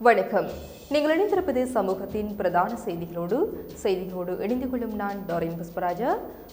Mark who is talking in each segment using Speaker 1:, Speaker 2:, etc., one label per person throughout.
Speaker 1: வணக்கம் நீங்கள் இணைந்திருப்பது சமூகத்தின் பிரதான செய்திகளோடு செய்திகளோடு இணைந்து கொள்ளும் நான் டாரின் புஷ்பராஜா.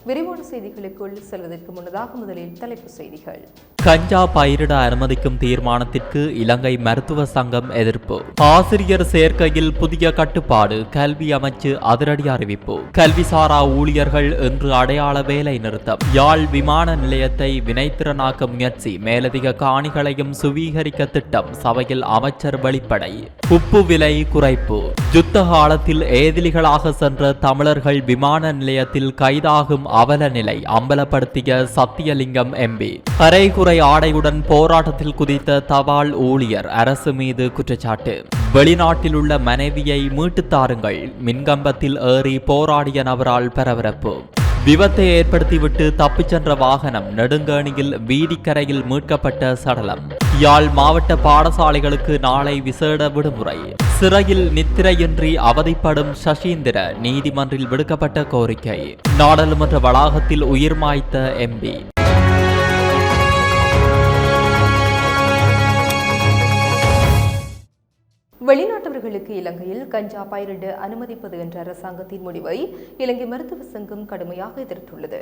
Speaker 1: விரிவான செய்திகளுக்குள் செல்வதற்கு முன்னதாக முதலில் தலைப்பு செய்திகள்.
Speaker 2: கஞ்சா பயிரிட அனுமதிக்கும் தீர்மானத்திற்கு இலங்கை மருத்துவ சங்கம் எதிர்ப்பு. ஆசிரியர் சேர்க்கையில் புதிய கட்டுப்பாடு கல்வி அமைச்சு அதிரடி அறிவிப்பு. கல்விசாரா ஊழியர்கள் இன்று அடையாள வேலை நிறுத்தம். யாழ் விமான நிலையத்தை வினைத்திறனாக்க முயற்சி மேலதிக காணிகளையும் சுவீகரிக்க திட்டம் சபையில் அமைச்சர் வெளிப்படை. உப்பு விலை குறைப்பு. யுத்த காலத்தில் ஏதிலிகளாக சென்ற தமிழர்கள் விமான நிலையத்தில் கைதாகும் அவல நிலை அம்பலப்படுத்திய சத்தியலிங்கம் எம்பி கரைகுறை ஆடையுடன் போராட்டத்தில் குதித்த தபால் ஊழியர் அரசு மீது குற்றச்சாட்டு. வெளிநாட்டில் உள்ள மனைவியை மீட்டுத் தாருங்கள். மின்கம்பத்தில் ஏறி போராடிய நபரால் பரபரப்பு. விபத்தை ஏற்படுத்திவிட்டு தப்பிச் சென்ற வாகனம் நெடுங்கேணியில் வீதிக்கரையில் மீட்கப்பட்ட சடலம். யாழ் மாவட்ட பாடசாலைகளுக்கு நாளை விசேட விடுமுறை. சிறையில் நித்திரையின்றி அவதிப்படும் சசீந்திர நீதிமன்றில் விடுக்கப்பட்ட கோரிக்கை. நாடாளுமன்ற வளாகத்தில் உயிர் மாய்த்த எம்பி
Speaker 1: வெளிநாட்டவர்களுக்கு இலங்கையில் கஞ்சா பயிரிட அனுமதிப்பது என்ற அரசாங்கத்தின் முடிவை இலங்கை மருத்துவ சங்கம் கடுமையாக எதிர்த்துள்ளது.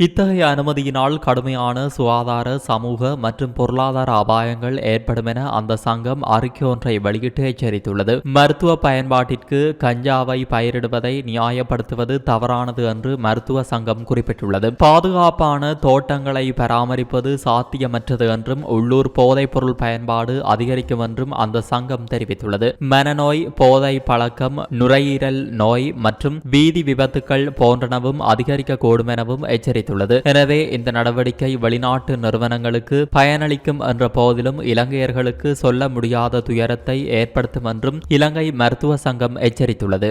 Speaker 2: இத்தகைய அனுமதியினால் கடுமையான சுகாதார சமூக மற்றும் பொருளாதார அபாயங்கள் ஏற்படும் என அந்த சங்கம் அறிக்கை ஒன்றை வெளியிட்டு எச்சரித்துள்ளது. மருத்துவ பயன்பாட்டிற்கு கஞ்சாவை பயிரிடுவதை நியாயப்படுத்துவது தவறானது என்று மருத்துவ சங்கம் குறிப்பிட்டுள்ளது. பாதுகாப்பான தோட்டங்களை பராமரிப்பது சாத்தியமற்றது என்றும் உள்ளூர் போதைப்பொருள் பயன்பாடு அதிகரிக்கும் என்றும் அந்த சங்கம் தெரிவித்துள்ளது. மனநோய் போதை பழக்கம் நுரையீரல் நோய் மற்றும் வீதி விபத்துக்கள் போன்றனவும் அதிகரிக்கக்கூடும் எனவும் எச்சரித்துள்ளது. எனவே இந்த நடவடிக்கை வெளிநாட்டு நிறுவனங்களுக்கு பயனளிக்கும் என்ற போதிலும் இலங்கையர்களுக்கு சொல்ல முடியாத துயரத்தை ஏற்படுத்தும் என்றும் இலங்கை மருத்துவ சங்கம் எச்சரித்துள்ளது.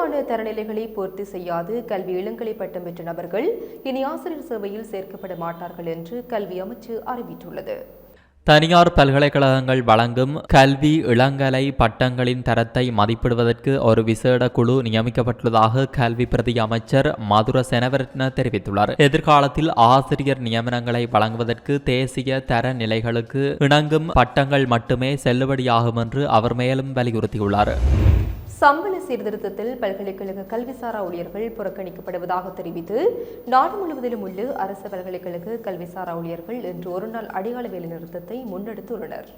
Speaker 1: தரநிலைகளை பூர்த்தி செய்யாது. கல்வி இளங்கலை பட்டம் பெற்ற நபர்கள் இனி ஆசிரியர் சேவையில் சேர்க்கப்பட மாட்டார்கள் என்று கல்வி அமைச்சு அறிவித்துள்ளது.
Speaker 2: தனியார் பல்கலைக்கழகங்கள் வழங்கும் கல்வி இளங்கலை பட்டங்களின் தரத்தை மதிப்பிடுவதற்கு ஒரு விசேட குழு நியமிக்கப்பட்டுள்ளதாக கல்வி பிரதி அமைச்சர் மதுர செனவரத்ன தெரிவித்துள்ளார். எதிர்காலத்தில் ஆசிரியர் நியமனங்களை வழங்குவதற்கு தேசிய தர நிலைகளுக்கு இணங்கும் பட்டங்கள் மட்டுமே செல்லுபடியாகும் என்று அவர் மேலும் வலியுறுத்தியுள்ளார்.
Speaker 1: சம்பள சீர்திருத்தத்தில் பல்கலைக்கழக கல்விசாரா ஊழியர்கள் புறக்கணிக்கப்படுவதாக தெரிவித்து நாடு முழுவதிலும் உள்ள அரசு பல்கலைக்கழக கல்விசாரா ஊழியர்கள் இன்று ஒருநாள் அடையாள வேலை நிறுத்தத்தை முன்னெடுத்துள்ளனர்.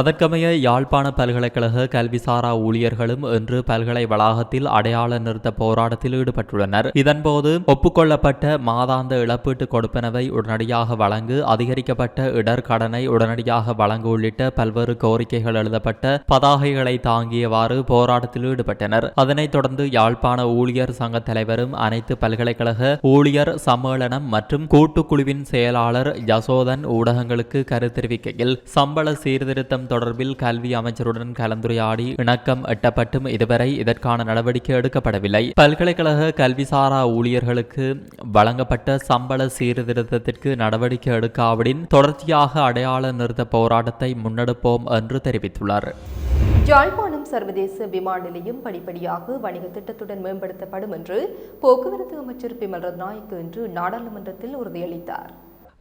Speaker 2: அதற்கமைய யாழ்ப்பாண பல்கலைக்கழக கல்விசாரா ஊழியர்களும் இன்று பல்கலை வளாகத்தில் அடையாள நிறுத்த போராட்டத்தில் ஈடுபட்டுள்ளனர். இதன்போது ஒப்புக்கொள்ளப்பட்ட மாதாந்த இழப்பீட்டு கொடுப்பனவை உடனடியாக வழங்கு அதிகரிக்கப்பட்ட இடர் கடனை உடனடியாக வழங்கு உள்ளிட்ட பல்வேறு கோரிக்கைகள் எழுதப்பட்ட பதாகைகளை தாங்கியவாறு போராட்டத்தில் ஈடுபட்டனர். அதனைத் தொடர்ந்து யாழ்ப்பாண ஊழியர் சங்க தலைவரும் அனைத்து பல்கலைக்கழக ஊழியர் சம்மேளனம் மற்றும் கூட்டுக்குழுவின் செயலாளர் யசோதன் ஊடகங்களுக்கு கருத்து தெரிவிக்கையில் சம்பள சீர்திருத்தம் தொடர்பில் கல்வி அமைச்சருடன் கலந்துரையாடி இணக்கம் எட்டப்பட்டும் இதுவரை இதற்கான நடவடிக்கை எடுக்கப்படவில்லை. பல்கலைக்கழக கல்விசாரா ஊழியர்களுக்கு வழங்கப்பட்ட சம்பள சீர்திருத்தத்திற்கு நடவடிக்கை எடுக்காவிடின் தொடர்ச்சியாக அடையாள நிறுத்த போராட்டத்தை முன்னெடுப்போம் என்று தெரிவித்துள்ளார்.
Speaker 1: யாழ்ப்பாணம் சர்வதேச விமான நிலையம் படிப்படியாக வணிக திட்டத்துடன் மேம்படுத்தப்படும் என்று போக்குவரத்து அமைச்சர் பிமல் ரத்நாயக்கு இன்று நாடாளுமன்றத்தில் உறுதியளித்தார்.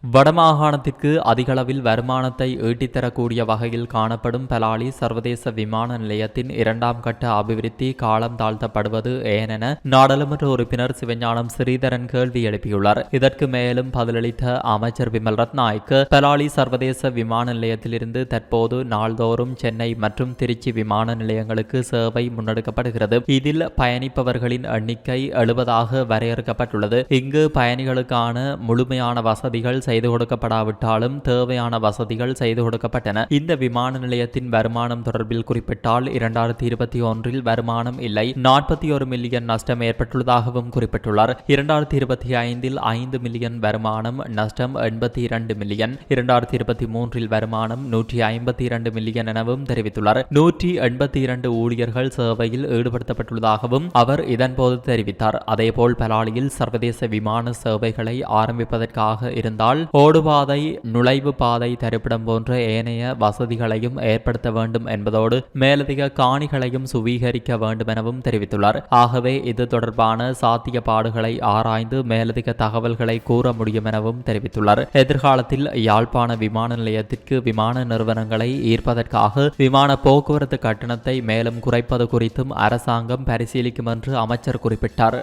Speaker 2: வடமாகாணத்திற்கு அதிகளவில் வருமானத்தை ஈட்டித்தரக்கூடிய வகையில் காணப்படும் பலாலி சர்வதேச விமான நிலையத்தின் இரண்டாம் கட்ட அபிவிருத்தி காலம் தாழ்த்தப்படுவது ஏனென நாடாளுமன்ற உறுப்பினர் சிவஞானம் ஸ்ரீதரன் கேள்வி எழுப்பியுள்ளார். இதற்கு மேலும் பதிலளித்த அமைச்சர் விமல் ரத்நாய்க்கு பலாலி சர்வதேச விமான நிலையத்திலிருந்து தற்போது நாள்தோறும் சென்னை மற்றும் திருச்சி விமான நிலையங்களுக்கு சேவை முன்னெடுக்கப்படுகிறது. இதில் பயணிப்பவர்களின் எண்ணிக்கை எழுபதாக வரையறுக்கப்பட்டுள்ளது. இங்கு பயணிகளுக்கான முழுமையான வசதிகள் செய்து கொடுக்கப்படாவிட்டாலும் தேவையான வசதிகள் செய்து கொடுக்கப்பட்டன. இந்த விமான நிலையத்தின் வருமானம் தொடர்பில் குறிப்பிட்டால் இரண்டாயிரத்தி இருபத்தி ஒன்றில் வருமானம் இல்லை. நாற்பத்தி ஒரு மில்லியன் நஷ்டம் ஏற்பட்டுள்ளதாகவும் குறிப்பிட்டுள்ளார். இரண்டாயிரத்தி இருபத்தி ஐந்தில் ஐந்து மில்லியன் வருமானம் நஷ்டம் எண்பத்தி இரண்டு மில்லியன். இரண்டாயிரத்தி இருபத்தி மூன்றில் வருமானம் நூற்றி ஐம்பத்தி இரண்டு மில்லியன் எனவும் தெரிவித்துள்ளார். நூற்றி எண்பத்தி இரண்டு ஊழியர்கள் சேவையில் ஈடுபடுத்தப்பட்டுள்ளதாகவும் அவர் இதன்போது தெரிவித்தார். அதேபோல் பலாலியில் சர்வதேச விமான சேவைகளை ஆரம்பிப்பதற்காக இருந்தால் ஓடுபாதை நுழைவு பாதை தரிப்பிடம் போன்ற ஏனைய வசதிகளையும் ஏற்படுத்த வேண்டும் என்பதோடு மேலதிக காணிகளையும் சுவீகரிக்க வேண்டும் எனவும் தெரிவித்துள்ளார். ஆகவே இது தொடர்பான சாத்தியப்பாடுகளை ஆராய்ந்து மேலதிக தகவல்களை கூற முடியும் எனவும் தெரிவித்துள்ளார். எதிர்காலத்தில் யாழ்ப்பாண விமான நிலையத்திற்கு விமான நிறுவனங்களை ஈர்ப்பதற்காக விமான போக்குவரத்து கட்டணத்தை மேலும் குறைப்பது குறித்தும் அரசாங்கம் பரிசீலிக்கும் என்று அமைச்சர் குறிப்பிட்டார்.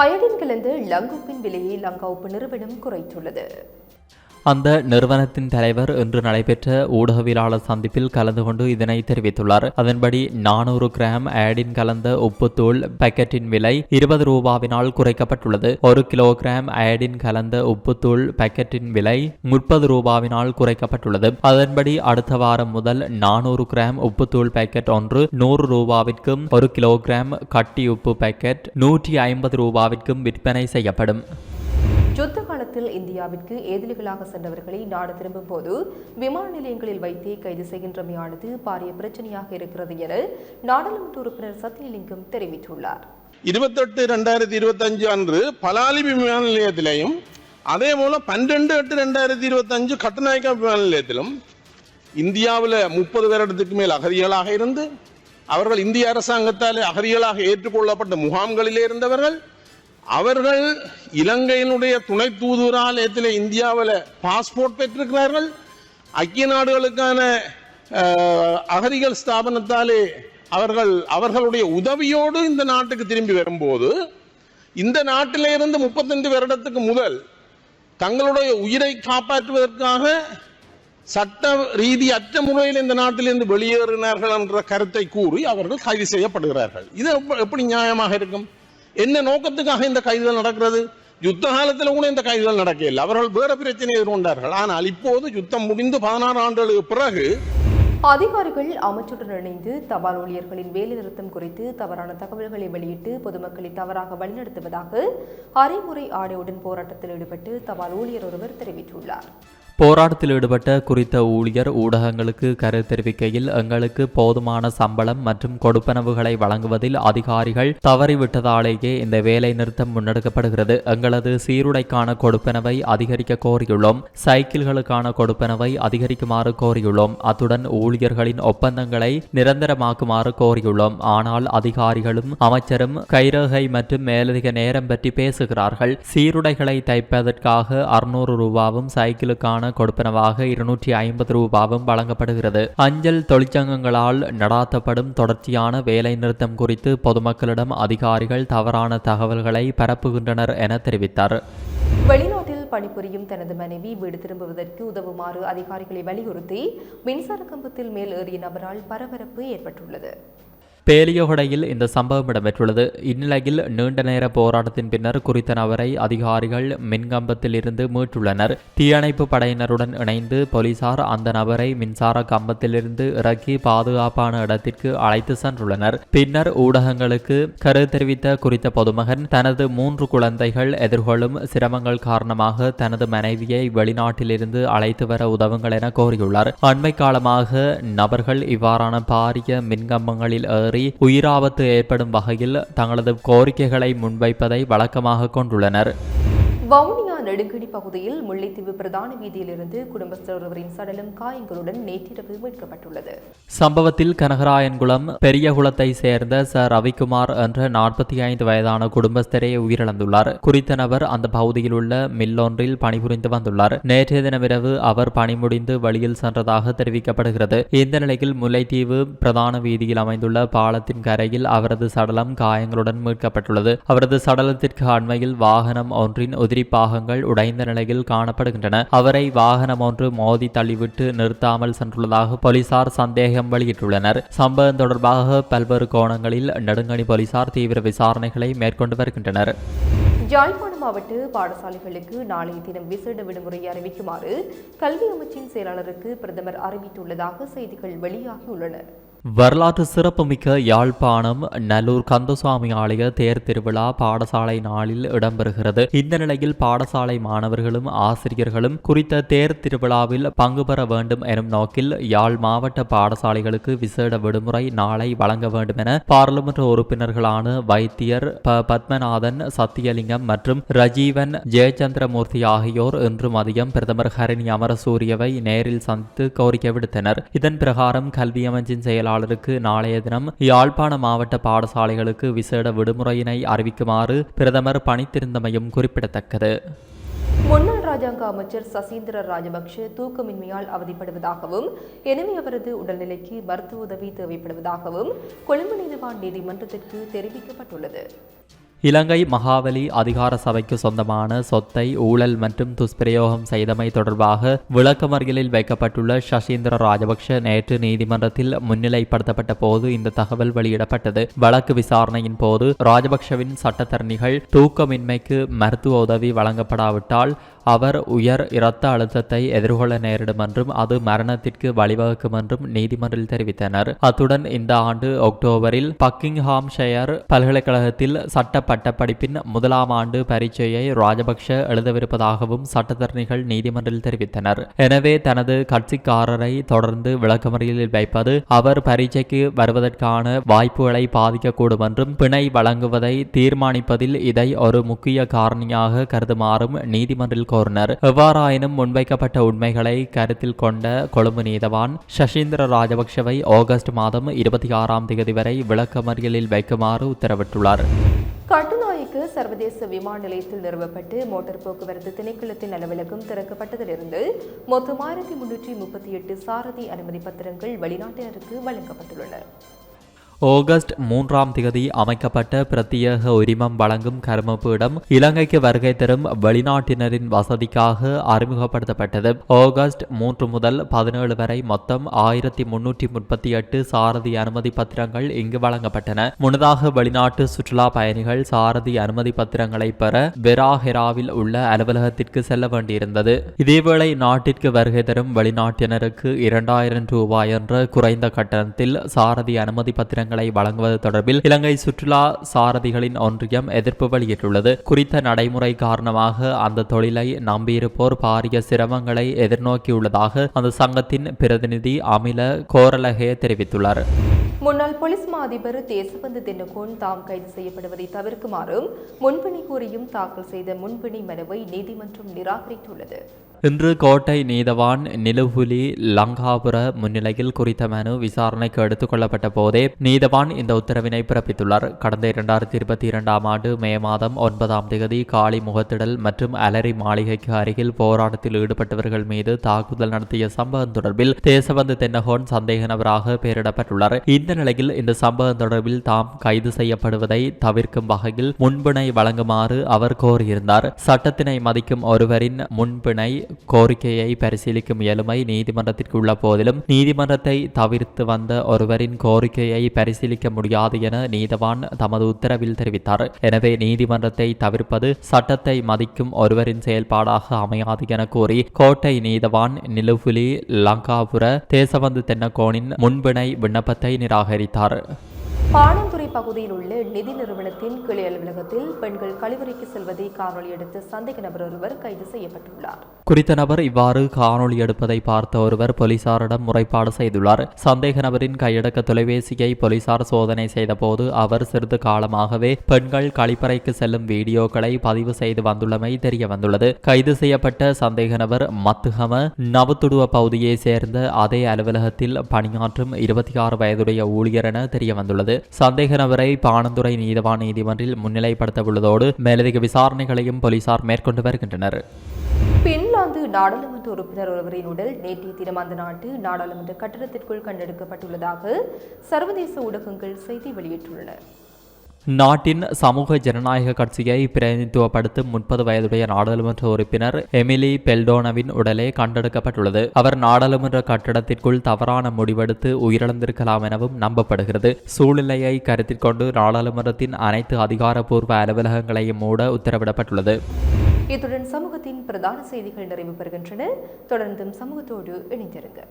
Speaker 1: அயடின் கலந்த லங்கோப்பின் விலையை லங்கா உப்பு நிறுவனம் குறைத்துள்ளது.
Speaker 2: அந்த நிறுவனத்தின் தலைவர் இன்று நடைபெற்ற ஊடகவியலாளர் சந்திப்பில் கலந்து கொண்டு இதனை தெரிவித்துள்ளார். அதன்படி நானூறு கிராம் ஆடின் கலந்த உப்புத்தூள் பாக்கெட்டின் விலை இருபது ரூபாவினால் குறைக்கப்பட்டுள்ளது. ஒரு கிலோகிராம் ஆடின் கலந்த உப்புத்தூள் பாக்கெட்டின் விலை முப்பது ரூபாவினால் குறைக்கப்பட்டுள்ளது. அதன்படி அடுத்த வாரம் முதல் நானூறு கிராம் உப்புத்தூள் பாக்கெட் ஒன்று நூறு ரூபாவிற்கும் ஒரு கிலோகிராம் கட்டி உப்பு பாக்கெட் நூற்றி ஐம்பது ரூபாவிற்கும் விற்பனை செய்யப்படும்.
Speaker 1: சொத்து காலத்தில் இந்தியாவிற்கு எதிரிகளாக சென்றவர்களை நாடு திரும்பும் போது விமான நிலையங்களில் வைத்தே கைது செய்கின்றமையானது பாரிய பிரச்சனையாக இருக்கிறது என நாடாளுமன்ற உறுப்பினர் சத்தியலிங்கம் தெரிவித்துள்ளார்.
Speaker 3: இருபத்தெட்டு ரெண்டாயிரத்தி இருபத்தஞ்சு அன்று பலாலி விமான நிலையத்திலையும் அதே போல பன்னெண்டு எட்டு ரெண்டாயிரத்தி இருபத்தஞ்சு கட்டநாயக்கா விமான நிலையத்திலும் இந்தியாவில் முப்பது வருடத்துக்கு மேல் அகதிகளாக இருந்து அவர்கள் இந்திய அரசாங்கத்தால் அகதிகளாக ஏற்றுக்கொள்ளப்பட்ட முகாம்களிலே இருந்தவர்கள் அவர்கள் இலங்கையினுடைய துணை தூதுவராலயத்தில் இந்தியாவில் பாஸ்போர்ட் பெற்றிருக்கிறார்கள். ஐக்கிய நாடுகளுக்கான அகதிகள் ஸ்தாபனத்தாலே அவர்கள் அவர்களுடைய உதவியோடு இந்த நாட்டுக்கு திரும்பி வரும்போது இந்த நாட்டிலிருந்து முப்பத்தஞ்சு வருடத்துக்கு முதல் தங்களுடைய உயிரை காப்பாற்றுவதற்காக சட்ட ரீதி அற்ற முறையில் இந்த நாட்டிலிருந்து வெளியேறினார்கள் என்ற கருத்தை கூறி அவர்கள் கைது செய்யப்படுகிறார்கள். இது எப்படி நியாயமாக இருக்கும்? என்ன நோக்கத்துக்காக இந்த கைதுகள் நடக்கிறது? யுத்த காலத்தில் கூட இந்த கைதுகள் நடக்கவில்லை. அவர்கள் வேற பிரச்சனை எதிர்கொண்டார்கள். ஆனால் இப்போது யுத்தம் முடிந்து பதினாறு ஆண்டுகளுக்கு பிறகு
Speaker 1: அதிகாரிகள் அமைச்சருடன் இணைந்து தபால் ஊழியர்களின் வேலைநிறுத்தம் குறித்து தவறான தகவல்களை வெளியிட்டு பொதுமக்களை தவறாக வழிநடத்துவதாக அரைமுறை ஆணையுடன் போராட்டத்தில் ஈடுபட்டு தபால் ஊழியர் ஒருவர் தெரிவித்துள்ளார்.
Speaker 2: போராட்டத்தில் ஈடுபட்ட குறித்த ஊழியர் ஊடகங்களுக்கு கருத்து தெரிவிக்கையில் எங்களுக்கு போதுமான சம்பளம் மற்றும் கொடுப்பனவுகளை வழங்குவதில் அதிகாரிகள் தவறிவிட்டதாலேயே இந்த வேலை நிறுத்தம் முன்னெடுக்கப்படுகிறது. எங்களது சீருடைக்கான கொடுப்பனவை அதிகரிக்க கோரியுள்ளோம். சைக்கிள்களுக்கான கொடுப்பனவை அதிகரிக்குமாறு கோரியுள்ளோம். அத்துடன் ஊழியர்களின் ஒப்பந்தங்களை நிரந்தரமாக்குமாறு கோரியுள்ளோம். ஆனால் அதிகாரிகளும் அமைச்சரும் கைரேகை மற்றும் மேலதிக நேரம் பற்றி பேசுகிறார்கள். சீருடைகளை தைப்பதற்காக அறுநூறு ரூபாவும் சைக்கிளுக்கான கொடுப்பனவாக இருநூற்றி ஐம்பது ரூபாவும் வழங்கப்படுகிறது. அஞ்சல் தொழிற்சங்கங்களால் நடாத்தப்படும் தொடர்ச்சியான வேலை நிறுத்தம் குறித்து பொதுமக்களிடம் அதிகாரிகள் தவறான தகவல்களை பரப்புகின்றனர் என தெரிவித்தார்.
Speaker 1: வெளிநாட்டில் பணிபுரியும் தனது மனைவி வீடு திரும்புவதற்கு உதவுமாறு அதிகாரிகளை வலியுறுத்தி மின்சார கம்பத்தில் மேல் ஏறிய நபரால் பரபரப்பு ஏற்பட்டுள்ளது.
Speaker 2: பேலியோகடையில் இந்த சம்பவம் இடம்பெற்றுள்ளது. இந்நிலையில் நீண்ட நேர போராட்டத்தின் பின்னர் குறித்த நபரை அதிகாரிகள் மின்கம்பத்தில் இருந்து மீட்டுள்ளனர். தீயணைப்பு படையினருடன் இணைந்து போலீசார் அந்த நபரை மின்சார கம்பத்திலிருந்து இறக்கி பாதுகாப்பான இடத்திற்கு அழைத்து சென்றுள்ளனர். பின்னர் ஊடகங்களுக்கு கரு தெரிவித்த குறித்த பொதுமகன் தனது மூன்று குழந்தைகள் எதிர்கொள்ளும் சிரமங்கள் காரணமாக தனது மனைவியை வெளிநாட்டிலிருந்து அழைத்து வர உதவுங்கள் என கோரியுள்ளார். அண்மை காலமாக நபர்கள் இவ்வாறான பாரிய மின்கம்பங்களில் உயிராபத்து ஏற்படும் வகையில் தங்களது கோரிக்கைகளை முன்வைப்பதை வழக்கமாக கொண்டுள்ளனர்.
Speaker 1: வவுனியா நெடுங்கடி பகுதியில் முல்லைத்தீவு பிரதான வீதியிலிருந்து குடும்பஸ்தர் ஒருவரின் சடலம் காயங்களுடன் நேற்றிரவு மீட்கப்பட்டுள்ளது.
Speaker 2: சம்பவத்தில் கனகராயன்குளம் பெரியகுளத்தை சேர்ந்த ச. ரவிக்குமார் என்ற நாற்பத்தி ஐந்து வயதான குடும்பஸ்தரே உயிரிழந்துள்ளார். குறித்த நபர் அந்த பகுதியில் உள்ள மில்லொன்றில் பணிபுரிந்து வந்துள்ளார். நேற்றைய தினமிரவு அவர் பணி முடிந்து வழியில் சென்றதாக தெரிவிக்கப்படுகிறது. இந்த நிலையில் முல்லைத்தீவு பிரதான வீதியில் அமைந்துள்ள பாலத்தின் கரையில் அவரது சடலம் காயங்களுடன் மீட்கப்பட்டுள்ளது. அவரது சடலத்திற்கு அண்மையில் வாகனம் ஒன்றின் உதிரி பாகங்கள் உடைந்த நிலையில் காணப்படுகின்றன. அவரை வாகனம் ஒன்று மோதி தள்ளிவிட்டு நிறுத்தாமல் சென்றுள்ளதாக போலீசார் சந்தேகம் வெளியிட்டுள்ளனர். சம்பவம் தொடர்பாக பல்வேறு கோணங்களில் நெடுங்கணி போலீசார் தீவிர விசாரணைகளை மேற்கொண்டு வருகின்றனர்.
Speaker 1: யாழ்ப்பாண மாவட்ட பாடசாலைகளுக்கு நாளைய தினம் விசேட விடுமுறை அறிவிக்குமாறு கல்வி அமைச்சின் செயலாளருக்கு பிரதமர் அறிவித்துள்ளதாக செய்திகள் வெளியாகியுள்ளன.
Speaker 2: வரலாற்று சிறப்புமிக்க யாழ்ப்பாணம் நல்லூர் கந்தசுவாமி ஆலய தேர் திருவிழா பாடசாலை நாளில் இடம்பெறுகிறது. இந்த நிலையில் பாடசாலை மாணவர்களும் ஆசிரியர்களும் குறித்த தேர் திருவிழாவில் பங்கு பெற வேண்டும் எனும் நோக்கில் யாழ் மாவட்ட பாடசாலைகளுக்கு விசேட விடுமுறை நாளை வழங்க வேண்டும் என பாராளுமன்ற உறுப்பினர்களான வைத்தியர் ப. பத்மநாதன் சத்தியலிங்கம் மற்றும் ரஜீவன் ஜெயச்சந்திரமூர்த்தி ஆகியோர் இன்று மதியம் பிரதமர் ஹரணி அமரசூரியவை நேரில் சந்தித்து கோரிக்கை விடுத்தனர். இதன் பிரகாரம் கல்வி அமைச்சின் செயலாளருக்கு நாளைய தினம் யாழ்ப்பாண மாவட்ட பாடசாலைகளுக்கு விசேட விடுமுறையினை அறிவிக்குமாறு பிரதமர் பணித்திருந்தமையும் குறிப்பிடத்தக்கது.
Speaker 1: முன்னாள் ராஜாங்க அமைச்சர் சசீந்திர ராஜபக்ஷ தூக்கமின்மையால் அவதிப்படுவதாகவும் எனவே அவரது உடல்நிலைக்கு மருத்துவ உதவி தேவைப்படுவதாகவும் கொழும்பு நீதிவான் நீதிமன்றத்திற்கு தெரிவிக்கப்பட்டுள்ளது.
Speaker 2: இலங்கை மகாவலி அதிகார சபைக்கு சொந்தமான சொத்தை ஊழல் மற்றும் துஷ்பிரயோகம் செய்தமை தொடர்பாக விளக்கமறியலில் வைக்கப்பட்டுள்ள சசீந்திர ராஜபக்ஷ நேற்று நீதிமன்றத்தில் முன்னிலைப்படுத்தப்பட்ட போது இந்த தகவல் வெளியிடப்பட்டது. வழக்கு விசாரணையின் போது ராஜபக்ஷவின் சட்டத்தரணிகள் தூக்கமின்மைக்கு மருத்துவ உதவி வழங்கப்படாவிட்டால் அவர் உயர் இரத்த அழுத்தத்தை எதிர்கொள்ள நேரிடும் என்றும் அது மரணத்திற்கு வழிவகுக்கும் என்றும் நீதிமன்றில் தெரிவித்தனர். அத்துடன் இந்த ஆண்டு அக்டோபரில் பக்கிங்ஹாம் ஷெயர் பல்கலைக்கழகத்தில் சட்ட பட்டப்படிப்பின் முதலாம் ஆண்டு பரீட்சையை ராஜபக்ஷ எழுதவிருப்பதாகவும் சட்டத்தரணிகள் நீதிமன்றில் தெரிவித்தனர். எனவே தனது கட்சிக்காரரை தொடர்ந்து விளக்கமறியலில் வைப்பது அவர் பரீட்சைக்கு வருவதற்கான வாய்ப்புகளை பாதிக்கக்கூடும் என்றும் பிணை வழங்குவதை தீர்மானிப்பதில் இதை ஒரு முக்கிய காரணியாக கருதுமாறும் நீதிமன்றில் கோரினர் எவ்வாறாயினும் முன்வைக்கப்பட்ட உண்மைகளை கருத்தில் கொண்ட கொழும்பு நீதவான் சசீந்திர ராஜபக்ஷவை ஆகஸ்ட் மாதம் இருபத்தி ஆறாம் தேதி வரை விளக்கமறியலில் வைக்குமாறு உத்தரவிட்டுள்ளார்.
Speaker 1: கட்டுநாய்க்கு சர்வதேச விமான நிலையத்தில் நிறுவப்பட்டு மோட்டார் போக்குவரத்து திணைக்களத்தின் அலுவலகம் திறக்கப்பட்டதிலிருந்து மொத்தம் ஆயிரத்தி முன்னூற்றி முப்பத்தி எட்டு சாரதி அனுமதி பத்திரங்கள் வெளிநாட்டினருக்கு வழங்கப்பட்டுள்ளன.
Speaker 2: ஆகஸ்ட் மூன்றாம் திகதி அமைக்கப்பட்ட பிரத்யேக உரிமம் வழங்கும் கருமப்பீடம் இலங்கைக்கு வருகை தரும் வெளிநாட்டினரின் வசதிக்காக அறிமுகப்படுத்தப்பட்டது. ஆகஸ்ட் மூன்று முதல் பதினேழு வரை மொத்தம் ஆயிரத்தி முன்னூற்றி முப்பத்தி எட்டு சாரதி அனுமதி பத்திரங்கள் இங்கு வழங்கப்பட்டன. முன்னதாக வெளிநாட்டு சுற்றுலா பயணிகள் சாரதி அனுமதி பத்திரங்களை பெற பெராஹெராவில் உள்ள அலுவலகத்திற்கு செல்ல வேண்டியிருந்தது. இதேவேளை நாட்டிற்கு வருகை தரும் வெளிநாட்டினருக்கு இரண்டாயிரம் ரூபாய் என்ற குறைந்த கட்டணத்தில் சாரதி அனுமதி பத்திரங்கள் வழங்குவது தொடர்பில் இலங்கை சுற்றுலா சாரதிகளின் ஒன்றியம் எதிர்ப்பு வெளியிட்டுள்ளது. குறித்த நடைமுறை காரணமாக அந்த தொழிலை நம்பியிருப்போர் பாரிய சிரமங்களை எதிர்நோக்கியுள்ளதாக அந்த சங்கத்தின் பிரதிநிதி அமில கோரலகே தெரிவித்துள்ளார்.
Speaker 1: முன்னாள் போலீஸ் மாதிபர் தேசபந்து தினகோன் தாம் கைது செய்யப்படுவதை தவிர்க்குமாறும் முன்பணி கூறியும் தாக்கல் செய்த முன்பணி மனுவை நீதிமன்றம் நிராகரித்துள்ளது.
Speaker 2: இன்று கோட்டை நீதவான் நிலுபுலி லங்காபுர முன்னிலையில் குறித்த மனு விசாரணைக்கு எடுத்துக் கொள்ளப்பட்ட போதே நீதவான் இந்த உத்தரவினை பிறப்பித்துள்ளார். கடந்த இரண்டாயிரத்தி இருபத்தி இரண்டாம் ஆண்டு மே மாதம் ஒன்பதாம் தேதி காளி முகத்திடல் மற்றும் அலரி மாளிகைக்கு அருகில் போராட்டத்தில் ஈடுபட்டவர்கள் மீது தாக்குதல் நடத்திய சம்பவம் தொடர்பில் தேசபந்து தென்னகோன் சந்தேக நபராக பெயரிடப்பட்டுள்ளார். இந்த நிலையில் இந்த சம்பவம் தொடர்பில் தாம் கைது செய்யப்படுவதை தவிர்க்கும் வகையில் முன்பிணை வழங்குமாறு அவர் கோரியிருந்தார். சட்டத்தினை மதிக்கும் ஒருவரின் முன்பிணை கோரிக்கையை பரிசீலிக்கும் இயலுமை நீதிமன்றத்திற்கு உள்ள போதிலும் நீதிமன்றத்தை தவிர்த்து வந்த ஒருவரின் கோரிக்கையை பரிசீலிக்க முடியாது என நீதவான் தமது உத்தரவில் தெரிவித்தார். எனவே நீதிமன்றத்தை தவிர்ப்பது சட்டத்தை மதிக்கும் ஒருவரின் செயல்பாடாக அமையாது என கூறி கோட்டை நீதவான் நிலுபுலி லங்காபுர தேசபந்து தென்னகோனின் முன்பிணை விண்ணப்பத்தை நிராகரித்தார்.
Speaker 1: ಧಾರ பாணந்துறை பகுதியில் உள்ள நிதி நிறுவனத்தின் கிளை அலுவலகத்தில் பெண்கள் கழிவறைக்கு செல்வதை காணொலி எடுத்த சந்தேக நபர் ஒருவர் கைது செய்யப்பட்டுள்ளார்.
Speaker 2: குறித்த நபர் இவ்வாறு காணொளி எடுப்பதை பார்த்த ஒருவர் போலீசாரிடம் முறைப்பாடு செய்துள்ளார். சந்தேக நபரின் கையடக்க தொலைபேசியை போலீசார் சோதனை செய்தபோது அவர் சிறிது காலமாகவே பெண்கள் கழிப்பறைக்கு செல்லும் வீடியோக்களை பதிவு செய்து வந்துள்ளமை தெரிய வந்துள்ளது கைது செய்யப்பட்ட சந்தேக நபர் மத்துகம நவத்துடுவ பகுதியை சேர்ந்த அதே அலுவலகத்தில் பணியாற்றும் இருபத்தி ஆறு வயதுடைய ஊழியர் என தெரிய வந்துள்ளது சந்தேக நபரை பாணந்துறை நீதவான் நீதிமன்றில் முன்னிலைப்படுத்த உள்ளதோடு மேலதிக விசாரணைகளையும் போலீசார் மேற்கொண்டு வருகின்றனர்.
Speaker 1: பின்லாந்து நாடாளுமன்ற உறுப்பினர் ஒருவரின் உடல் நேற்றைய தினம் அந்த நாட்டு நாடாளுமன்ற கட்டடத்திற்குள் கண்டெடுக்கப்பட்டுள்ளதாக சர்வதேச ஊடகங்கள் செய்தி வெளியிட்டுள்ளன.
Speaker 2: நாட்டின் சமூக ஜனநாயக கட்சியை பிரதிநிதித்துவப்படுத்தும் முப்பது வயதுடைய நாடாளுமன்ற உறுப்பினர் எமிலி பெல்டோனவின் உடலே கண்டெடுக்கப்பட்டுள்ளது. அவர் நாடாளுமன்ற கட்டடத்திற்குள் தவறான முடிவெடுத்து உயிரிழந்திருக்கலாம் எனவும் நம்பப்படுகிறது. சூழ்நிலையை கருத்தில் கொண்டு நாடாளுமன்றத்தின் அனைத்து அதிகாரப்பூர்வ அலுவலகங்களையும் மூட உத்தரவிடப்பட்டுள்ளது.
Speaker 1: இத்துடன் சமூகத்தின் பிரதான செய்திகள் நிறைவு பெறுகின்றன. தொடர்ந்தும் சமூகத்தோடு இணைந்திருங்கள்.